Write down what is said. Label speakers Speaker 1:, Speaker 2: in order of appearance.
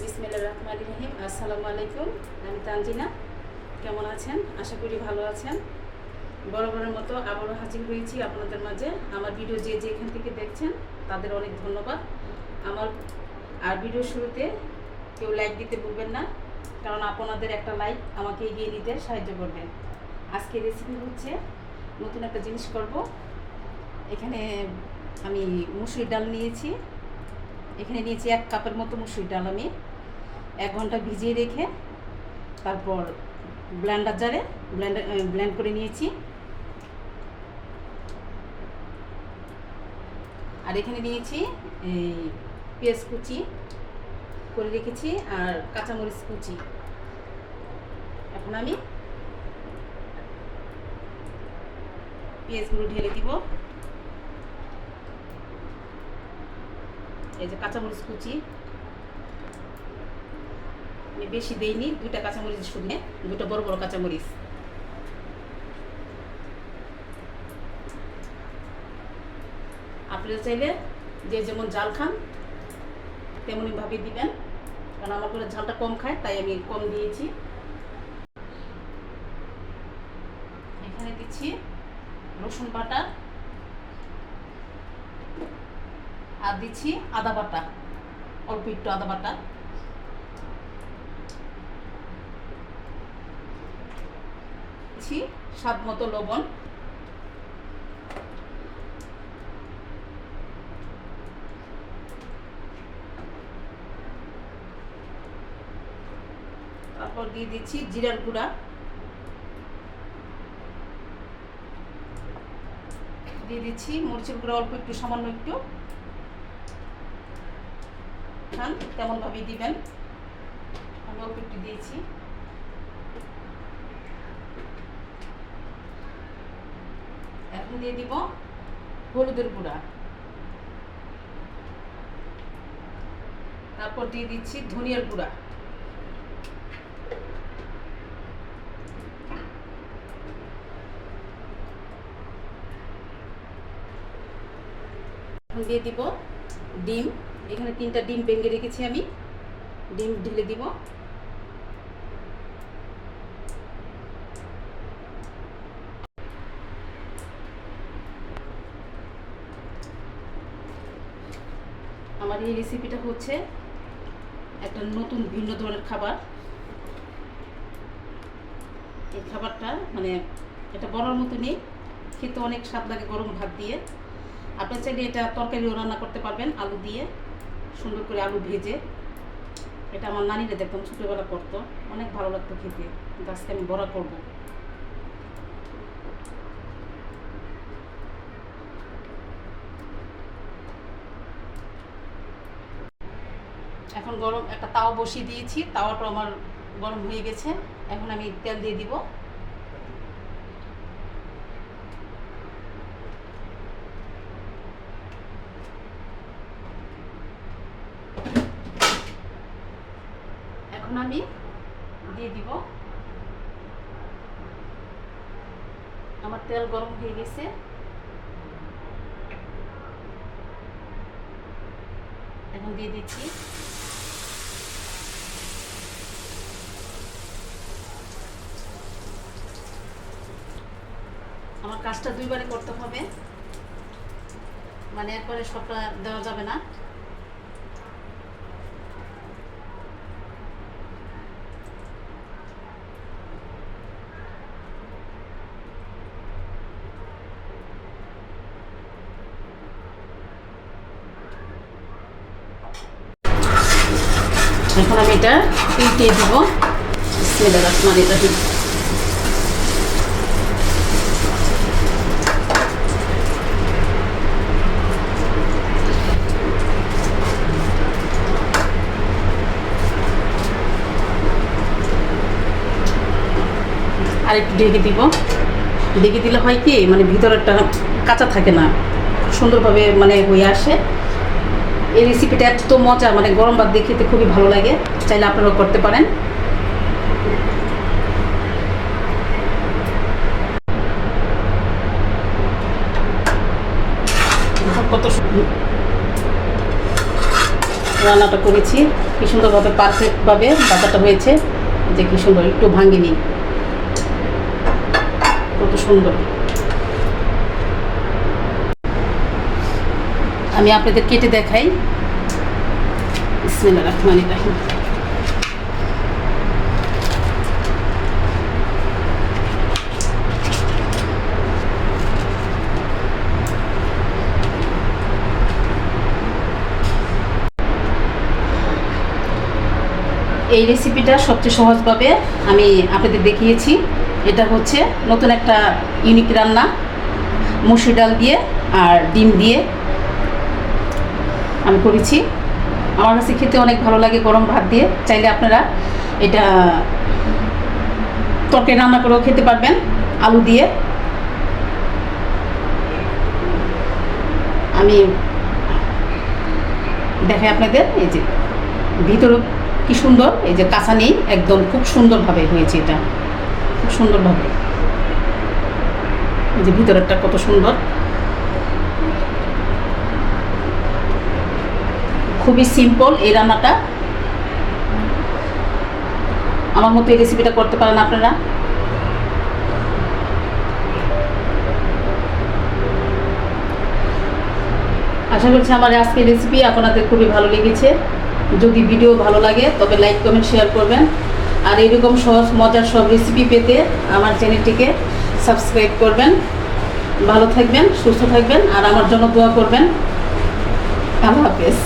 Speaker 1: বিসমিল্লা রহমান রহিম। আসসালামু আলাইকুম, আমি তানজিনা। কেমন আছেন? আশা করি ভালো আছেন। বরাবরের মতো আবারও হাজির হয়েছি আপনাদের মাঝে। আমার ভিডিও যে যেখান থেকে দেখছেন, তাদের অনেক ধন্যবাদ। আমার আর ভিডিও শুরুতে কেউ লাইক দিতে ভুলবেন না, কারণ আপনাদের একটা লাইক আমাকে এগিয়ে নিতে সাহায্য করবে। আজকে রেসিপি হচ্ছে নতুন একটা জিনিস করব। এখানে আমি মুসুরির ডাল নিয়েছি। এখানে নিয়েছি এক কাপের মতো মুসুরির ডাল আমি। এক ঘণ্টা ভিজিয়ে রেখে তারপর ব্লেন্ডার জারে ব্লেন্ডার ব্ল্যান্ড করে নিয়েছি। আর এখানে নিয়েছি এই পেঁয়াজ কুচি করে রেখেছি আর কাঁচামরিচ কুচি। এখন আমি পেঁয়াজগুলো ঢেলে দিব। এই যে কাঁচামরিচ কুচি। আমি বেশি দেইনি, দুইটা কাঁচামরিচ শুধু দুটো বড় বড় কাঁচামরিচ। আপনারা চাইলে যে যেমন জাল খান, তেমনই ভাবে দিবেন। কারণ আমার করে ঝালটা কম খায়, তাই আমি কম দিয়েছি। এখানে দিচ্ছি রসুন বাটা। আর দিচ্ছি আদা বাটা। অল্প একটু আদা বাটা। দিচ্ছি স্বাদ মতো লবণ। তারপর দিয়ে দিচ্ছি জিরার গুঁড়া। দিয়ে দিচ্ছি মরিচের গুঁড়া অল্প একটু, সামান্য একটু। খান তেমন ভাবেই দিবেন। আমি অল্প একটু দিয়েছি। এখন দিয়ে দিব হলুদের গুঁড়া। তারপর দিয়ে দিচ্ছি ধনিয়ার গুঁড়া। দিয়ে দিব ডিম। এখানে তিনটা ডিম ভেঙে রেখেছি আমি। ডিম ঢেলে দিব। আমার এই রেসিপিটা হচ্ছে একটা নতুন ভিন্ন ধরনের খাবার। এই খাবারটা মানে এটা বড়ার মতো নেই। খেতে অনেক স্বাদ লাগে গরম ভাত দিয়ে। আপনার চাইলে এটা তরকারিও রান্না করতে পারবেন আলু দিয়ে। সুন্দর করে আলু ভেজে, এটা আমার নানিরা দেখতাম ছোটোবেলা করতো, অনেক ভালো লাগতো খেতে, কিন্তু আজকে আমি বড়া করব। এখন গরম, একটা তাও বসিয়ে দিয়েছি তাওয়াটা আমার গরম হয়ে গেছে, এখন আমি তেল দিয়ে দিব। এখন আমি দিয়ে দিব। আমার তেল গরম হয়ে গেছে। এখন দিয়ে দিচ্ছি। আমার কাজটা দুইবারে করতে হবে। মানে একবারে সবটা দেওয়া যাবে না। এখন আমি এটা উল্টিয়ে দিব। রহমানির রহিম। আর একটু ঢেকে দিব। ঢেকে দিলে হয় কি মানে ভিতরেরটা কাঁচা থাকে না, সুন্দরভাবে মানে হয়ে আসে। এই রেসিপিটা এত মজা মানে গরম ভাত দিয়ে খেতে খুবই ভালো লাগে, চাইলে আপনারাও করতে পারেন। কত রান্নাটা করেছি, কি সুন্দরভাবে পারফেক্টভাবে বাটাটা হয়েছে, যে কি সুন্দর, একটু ভাঙিনি কত সুন্দর। আমি আপনাদের কেটে দেখাই। রহমান রাহিম। এই রেসিপিটা সবচেয়ে সহজভাবে আমি আপনাদের দেখিয়েছি। এটা হচ্ছে নতুন একটা ইউনিক রান্না। মুসুর ডাল দিয়ে আর ডিম দিয়ে। আমি করেছি। আমার কাছে খেতে অনেক ভালো লাগে গরম ভাত দিয়ে। চাইলে আপনারা এটা, তরকারি রান্না করেও খেতে পারবেন, আলু দিয়ে। আমি দেখাই আপনাদের, এই যে ভিতরে কি সুন্দর, এই যে কাঁচা নেই, একদম খুব সুন্দরভাবে হয়েছে এটা। খুব সুন্দরভাবে। এই যে ভিতরেরটা কত সুন্দর। খুবই সিম্পল এই রান্নাটা। আমার মতো এই রেসিপিটা করতে পারেন আপনারা। আশা করছি আমার আজকের রেসিপি আপনাদের খুবই ভালো লেগেছে। যদি ভিডিও ভালো লাগে, তবে লাইক কমেন্ট শেয়ার করবেন। আর এরকম সহজ, মজার সব রেসিপি পেতে আমার চ্যানেলটিকে সাবস্ক্রাইব করবেন। ভালো থাকবেন, সুস্থ থাকবেন, আর আমার জন্য দোয়া করবেন। আল্লাহ হাফেজ।